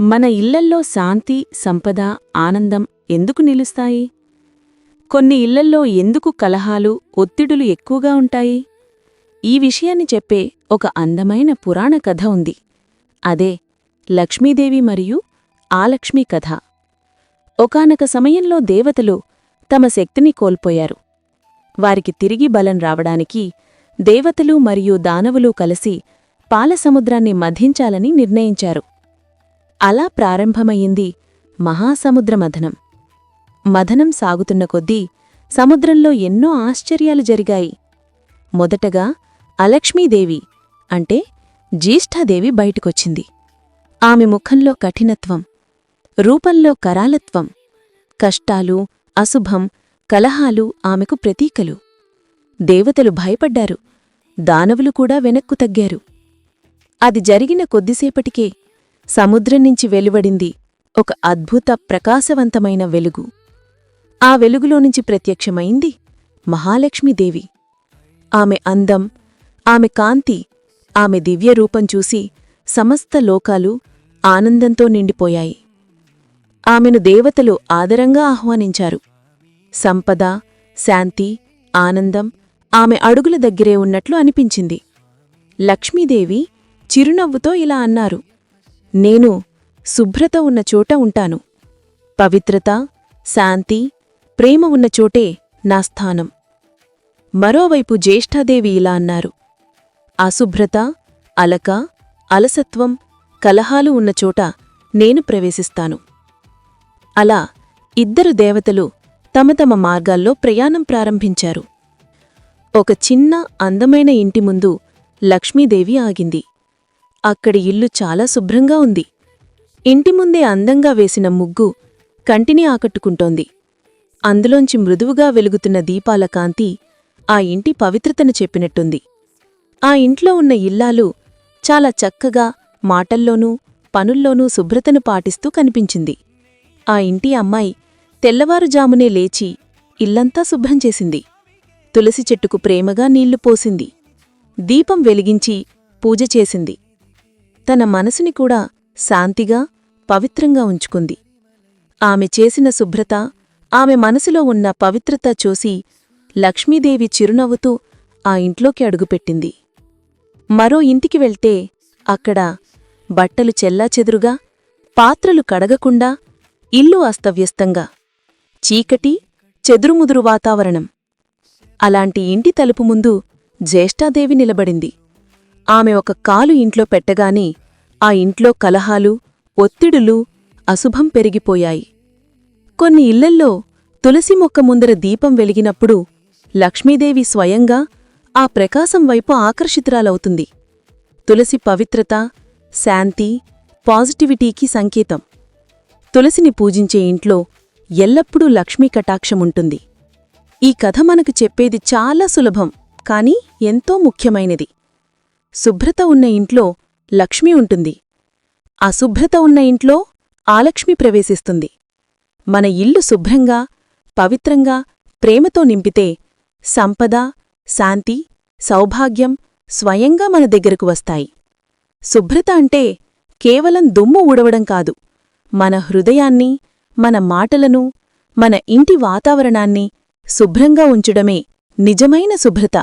మన ఇళ్ళల్లో శాంతి సంపద ఆనందం ఎందుకు నిలుస్తాయి? కొన్ని ఇళ్ళల్లో ఎందుకు కలహాలు ఒత్తిడులు ఎక్కువగా ఉంటాయి? ఈ విషయాన్ని చెప్పే ఒక అందమైన పురాణ కథ ఉంది. అదే లక్ష్మీదేవి మరియు ఆలక్ష్మీ కథ. ఒకానొక సమయంలో దేవతలు తమ శక్తిని కోల్పోయారు. వారికి తిరిగి బలం రావడానికి దేవతలు మరియు దానవులు కలిసి పాలసముద్రాన్ని మధించాలని నిర్ణయించారు. అలా ప్రారంభమయ్యింది మహాసముద్రమథనం మథనం. సాగుతున్న కొద్దీ సముద్రంలో ఎన్నో ఆశ్చర్యాలు జరిగాయి. మొదటగా అలక్ష్మీదేవి అంటే జ్యేష్ఠాదేవి బయటకొచ్చింది. ఆమె ముఖంలో కఠినత్వం రూపంలో కరాలత్వం కష్టాలు అశుభం కలహాలు ఆమెకు ప్రతీకలు. దేవతలు భయపడ్డారు దానవులు కూడా వెనక్కు తగ్గారు. అది జరిగిన కొద్దిసేపటికే సముద్రం నుంచి వెలువడింది ఒక అద్భుత ప్రకాశవంతమైన వెలుగు. ఆ వెలుగులోనుంచి ప్రత్యక్షమైంది మహాలక్ష్మీదేవి. ఆమె అందం ఆమె కాంతి ఆమె దివ్యరూపం చూసి సమస్త లోకాలు ఆనందంతో నిండిపోయాయి. ఆమెను దేవతలు ఆదరంగా ఆహ్వానించారు. సంపద శాంతి ఆనందం ఆమె అడుగుల దగ్గరే ఉన్నట్లు అనిపించింది. లక్ష్మీదేవి చిరునవ్వుతో ఇలా అన్నారు. నేను శుభ్రత ఉన్న చోట ఉంటాను. పవిత్రత శాంతి ప్రేమ ఉన్న చోటే నా స్థానం. మరోవైపు జ్యేష్ఠాదేవి ఇలా అన్నారు. అశుభ్రత అలక అలసత్వం కలహాలు ఉన్న చోట నేను ప్రవేశిస్తాను. అలా ఇద్దరు దేవతలు తమ తమ మార్గాల్లో ప్రయాణం ప్రారంభించారు. ఒక చిన్న అందమైన ఇంటి ముందు లక్ష్మీదేవి ఆగింది. అక్కడి ఇల్లు చాలా శుభ్రంగా ఉంది. ఇంటి ముందే అందంగా వేసిన ముగ్గు కంటిని ఆకట్టుకుంటోంది. అందులోంచి మృదువుగా వెలుగుతున్న దీపాల కాంతి ఆ ఇంటి పవిత్రతను చెప్పినట్టుంది. ఆ ఇంట్లో ఉన్న ఇల్లాలు చాలా చక్కగా మాటల్లోనూ పనుల్లోనూ శుభ్రతను పాటిస్తూ కనిపించింది. ఆ ఇంటి అమ్మాయి తెల్లవారుజామునే లేచి ఇల్లంతా శుభ్రం చేసింది. తులసి చెట్టుకు ప్రేమగా నీళ్ళు పోసింది. దీపం వెలిగించి పూజ చేసింది. తన మనసుని కూడా శాంతిగా పవిత్రంగా ఉంచుకుంది. ఆమె చేసిన శుభ్రత ఆమె మనసులో ఉన్న పవిత్రత చూసి లక్ష్మీదేవి చిరునవ్వుతూ ఆ ఇంట్లోకి అడుగుపెట్టింది. మరో ఇంటికి వెళ్తే అక్కడ బట్టలు చెల్లాచెదురుగా పాత్రలు కడగకుండా ఇల్లు అస్తవ్యస్తంగా చీకటి చెదురుముదురు వాతావరణం. అలాంటి ఇంటి తలుపు ముందు జ్యేష్ఠాదేవి నిలబడింది. ఆమె ఒక కాలు ఇంట్లో పెట్టగానే ఆ ఇంట్లో కలహాలు ఒత్తిడులు అశుభం పెరిగిపోయాయి. కొన్ని ఇళ్ళల్లో తులసి మొక్క ముందర దీపం వెలిగినప్పుడు లక్ష్మీదేవి స్వయంగా ఆ ప్రకాశం వైపు ఆకర్షితురాలవుతుంది. తులసి పవిత్రత శాంతి పాజిటివిటీకి సంకేతం. తులసిని పూజించే ఇంట్లో ఎల్లప్పుడూ లక్ష్మీ కటాక్షముంటుంది. ఈ కథ మనకు చెప్పేది చాలా సులభం కాని ఎంతో ముఖ్యమైనది. శుభ్రత ఉన్న ఇంట్లో లక్ష్మి ఉంటుంది. అశుభ్రత ఉన్న ఇంట్లో ఆలక్ష్మి ప్రవేశిస్తుంది. మన ఇల్లు శుభ్రంగా పవిత్రంగా ప్రేమతో నింపితే సంపద శాంతి సౌభాగ్యం స్వయంగా మన దగ్గరకు వస్తాయి. శుభ్రత అంటే కేవలం దుమ్ము ఊడవడం కాదు. మన హృదయాన్ని మన మాటలను మన ఇంటి వాతావరణాన్ని శుభ్రంగా ఉంచడమే నిజమైన శుభ్రత.